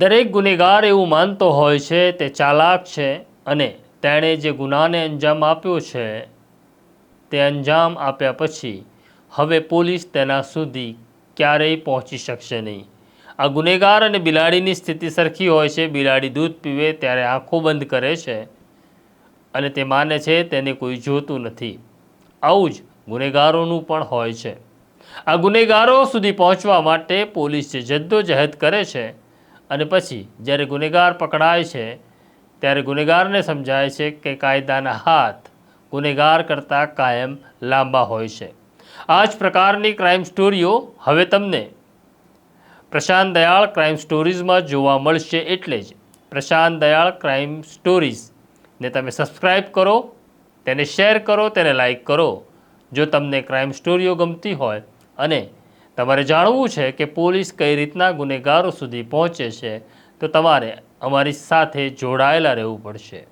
દરેક ગુનેગાર એવું માનતો હોય છે, તે ચાલાક છે અને તેણે જે ગુનાને અંજામ આપ્યો છે, તે અંજામ આપ્યા પછી હવે પોલીસ તેના સુધી ક્યારેય પહોંચી શકશે નહીં. આ ગુનેગાર અને બિલાડીની સ્થિતિ સરખી હોય છે, બિલાડી દૂધ પીવે ત્યારે આંખો બંધ કરે છે અને તે માને છે, તેને કોઈ જોતું નથી. આવું જ ગુનેગારોનું પણ હોય છે. આ ગુનેગારો સુધી પહોંચવા માટે પોલીસ જે જદ્દોજહેદ કરે છે અને પછી જ્યારે ગુનેગાર પકડાય છે, ત્યારે ગુનેગારને સમજાય છે કે કાયદાના હાથ ગુનેગાર કરતાં કાયમ લાંબા હોય છે. આ જ પ્રકારની ક્રાઇમ સ્ટોરીઓ હવે તમને પ્રશાંત દયાળ ક્રાઇમ સ્ટોરીઝમાં જોવા મળશે એટલે જ પ્રશાંત દયાળ ક્રાઇમ સ્ટોરીઝને તમે સબસ્ક્રાઈબ કરો, તેને શેર કરો, તેને લાઈક કરો. જો તમને ક્રાઇમ સ્ટોરીઓ ગમતી હોય અને તમારે જાણવું છે કે પોલીસ કઈ રીતના ગુનેગારો સુધી પહોંચે છે, તો તમારે અમારી સાથે જોડાયેલા રહેવું પડશે.